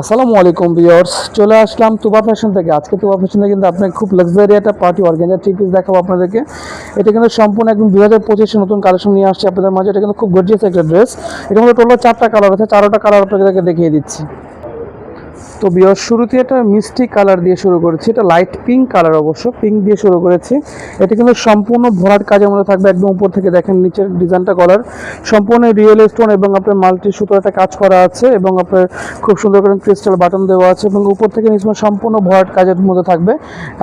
আসসালামু আলাইকুম ভিউয়ার্স, চলে আসলাম তুবা ফ্যাশন থেকে। আজকে তুবা ফ্যাশনে কিন্তু আপনাকে খুব লাক্সারি একটা পার্টি অর্গানজার থ্রি পিস দেখাবো আপনাদেরকে। এটা কিন্তু সম্পূর্ণ একদম দু হাজার পঁচিশে নতুন কালেকশন নিয়ে আসছে আপনাদের মাঝে। এটা কিন্তু খুব গর্জিয়াস একটা ড্রেস এটা মধ্যে টোটাল চারটা কালার আছে, চারোটা কালার আপনাদেরকে দেখিয়ে দিচ্ছি। তো বিয়ার শুরুতে এটা মিষ্টি কালার দিয়ে শুরু করেছি। এটা লাইট পিঙ্ক কালার অবশ্য পিঙ্ক দিয়ে শুরু করেছি। এটা কিন্তু সম্পূর্ণ ভরাট কাজের মধ্যে থাকবে, একদম উপর থেকে দেখেন নিচের ডিজাইনটা কলার সম্পূর্ণ রিয়েল স্টোন এবং আপনার মাল্টি সুতোর একটা কাজ করা আছে এবং আপনার খুব সুন্দর করে ক্রিস্টাল বাটন দেওয়া আছে এবং উপর থেকে নিচে সম্পূর্ণ ভরাট কাজের মধ্যে থাকবে।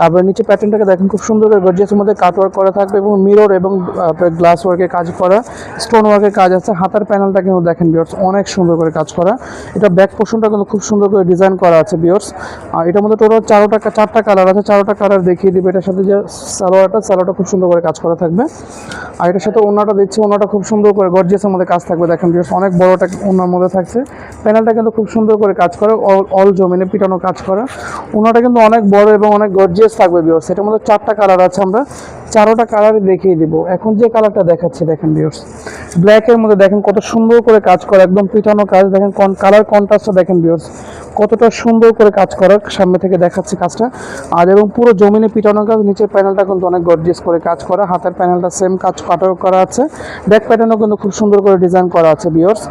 আবার নিচে প্যাটার্নটাকে দেখেন খুব সুন্দর করে গর্জিয়াসের মধ্যে কাট ওয়ার্ক করা থাকবে এবং মিরর এবং আপনার গ্লাস ওয়ার্কের কাজ করা স্টোন ওয়ার্কের কাজ আছে। হাতার প্যানেলটা কিন্তু দেখেন বিয়ার্স অনেক সুন্দর করে কাজ করা। এটা ব্যাক পোর্শনটা কিন্তু খুব সুন্দর করে ডিজাইন করা আছে বিয়ার্স আর এটার মধ্যে টোটাল চারোটা চারটা কালার আছে। চারোটা কালার দেখিয়ে দিবে। এটার সাথে যে সালোয়ারটা সালোয়ারটা খুব সুন্দর করে কাজ করা থাকবে। আর এটার সাথে ওনাটা দিচ্ছে। ওনাটা খুব সুন্দর করে গর্জিয়াসের মধ্যে কাজ থাকবে। দেখেন বিয়র্স অনেক বড়টা ওনার মধ্যে থাকছে। প্যানেলটা কিন্তু খুব সুন্দর করে কাজ করে। অল জমিনে পিটানো কাজ করা। ওনাটা কিন্তু অনেক বড় এবং অনেক গর্জিয়াস থাকবে বিয়ার্স এটার মধ্যে চারটা কালার আছে আমরা। চারোটা কালারই দেখিয়ে দিব। এখন যে কালারটা দেখাচ্ছি, দেখেন বিয়ার্স ব্ল্যাকের মধ্যে দেখেন কত সুন্দর করে কাজ করা, একদম পিটানো কাজ। দেখেন কালার কন্ট্রাস্টটা দেখেন বিয়ার্স কতটা সুন্দর করে কাজ করা সামনে থেকে দেখাচ্ছি কাজটা। আর এবং পুরো জমিনে পিটানো কাজ, নিচের প্যানেলটা কিন্তু অনেক গর্জিয়াস করে কাজ করা, হাতের প্যানেলটা সেম কাজ কাটাও করা আছে। ব্যাক প্যাটার্নও কিন্তু খুব সুন্দর করে ডিজাইন করা আছে বিয়ার্স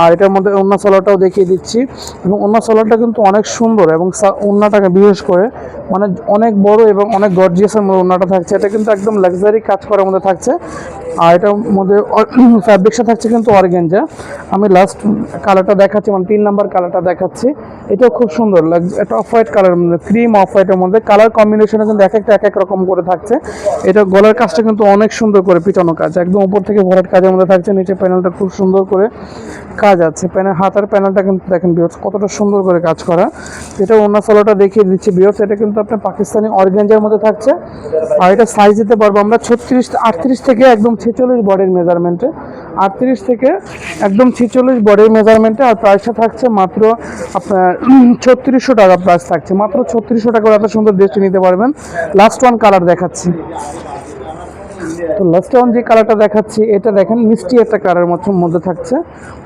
আর এটার মধ্যে অন্য সালোয়ারটাও দেখিয়ে দিচ্ছি। এবং অন্য সালোয়ারটা কিন্তু অনেক সুন্দর এবং অন্যটাকে বিশেষ করে মানে অনেক বড় এবং অনেক গর্জিয়াসের মধ্যে অন্যটা থাকছে। এটা কিন্তু একদম লাক্সারি কাজ করার মধ্যে থাকছে। আর এটার মধ্যে ফ্যাব্রিক্সটা থাকছে কিন্তু অর্গেঞ্জা। আমি লাস্ট কালারটা দেখাচ্ছি মানে তিন নাম্বার কালারটা দেখাচ্ছি। এটাও খুব সুন্দর লাগ- এটা অফ হোয়াইট কালার মধ্যে ক্রিম অফ হোয়াইটের মধ্যে। কালার কম্বিনেশনে কিন্তু এক একটা, এক এক রকম করে থাকছে। এটা গলার কাজটা কিন্তু অনেক সুন্দর করে পিটানো কাজ। একদম উপর থেকে ভরাট কাজের মধ্যে থাকছে, নিচে প্যানেলটা খুব সুন্দর করে কাজ আছে। প্যানেল হাতার প্যানেলটা কিন্তু দেখেন বিয়র্স কতটা সুন্দর করে কাজ করা। এটা অন্য ফলোটা দেখিয়ে দিচ্ছি বিয়র্স এটা কিন্তু আপনার পাকিস্তানি অর্গেঞ্জার মধ্যে থাকছে। আর এটা সাইজ দিতে পারব আমরা ছত্রিশ, আটত্রিশ থেকে একদম ছেচল্লিশ বডির মেজারমেন্টে আটত্রিশ থেকে একদম ছেচল্লিশ বডি মেজারমেন্টে আর প্রাইসটা থাকছে মাত্র আপনার ছত্রিশশো টাকা প্রাইস থাকছে। মাত্র ছত্রিশশো টাকা এত সুন্দর ড্রেসটি নিতে পারবেন। লাস্ট ওয়ান কালার দেখাচ্ছি। তো লাস্ট ওয়ান যে কালারটা দেখাচ্ছি, এটা দেখেন মিষ্টি একটা কালারের মধ্যে থাকছে।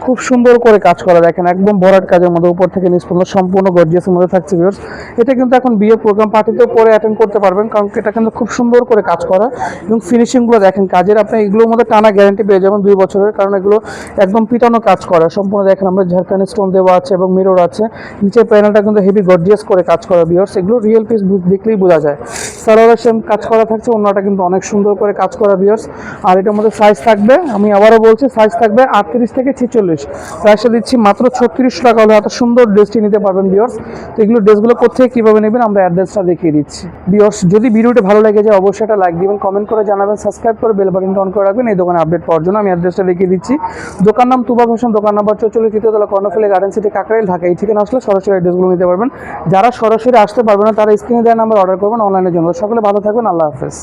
খুব সুন্দর করে কাজ করা, দেখেন একদম ভরাট কাজের মধ্যে, উপর থেকে নিচ পর্যন্ত সম্পূর্ণ গর্জিয়াসের মধ্যে থাকছে ভিউয়ার্স এটা কিন্তু এখন বিয়ে প্রোগ্রাম পার্টিতেও পরে অ্যাটেন্ড করতে পারবেন, কারণ এটা কিন্তু খুব সুন্দর করে কাজ করা। এবং ফিনিশিংগুলো দেখেন, কাজের আপনি এগুলোর মধ্যে টানা গ্যারান্টি পেয়ে যাবেন দুই বছরের, কারণ এগুলো একদম পিটানো কাজ করা। সম্পূর্ণ দেখেন আমরা ঝাড়খানি স্টোন দেওয়া আছে এবং মিরর আছে। নিচের প্যানেলটা কিন্তু হেভি গর্জিয়াস করে কাজ করা ভিউয়ার্স এগুলো রিয়েল পিস দেখলেই বোঝা যায়। সালোয়ারের সেম কাজ করা থাকছে, অন্যটা কিন্তু অনেক সুন্দর করে কাজ করা ভিউয়ার্স আর এটার মধ্যে সাইজ থাকবে, আমি আবারও বলছি সাইজ থাকবে আটত্রিশ থেকে ছেচল্লিশ। প্রাইসটা দিচ্ছি মাত্র ছত্রিশশো টাকা হলে এত সুন্দর ড্রেসটি নিতে পারবেন বিয়র্স তো এগুলো ড্রেসগুলো কোথায় কীভাবে নেবেন, আমরা অ্যাড্রেসটা দেখিয়ে দিচ্ছি। বিয়র্স যদি ভিডিওটা ভালো লেগে যায়, অবশ্যই একটা লাইক দিবেন কমেন্ট করে জানাবেন সাবস্ক্রাইব করে বেল বাটনটা অন করে রাখবেন। এই দোকানে আপডেট পাওয়ার জন্য আমি অ্যাড্রেসটা দেখিয়ে দিচ্ছি। দোকান নাম তুবা ফ্যাশন দোকান নাম্বার চৌচল্লিশ তৃতীয়তলা কর্ণফুলি গার্ডেন সিটি কাকরাইল, ঢাকা। এই ঠিকানা আসলে সরাসরি অ্যাড্রেসগুলো নিতে পারবেন। যারা সরাসরি আসতে পারবেন না, তারা স্ক্রিনে দেওয়া নাম্বার অর্ডার করবেন অনলাইনের জন্য। সকলে ভালো থাকবেন, আল্লাহ হাফেজ।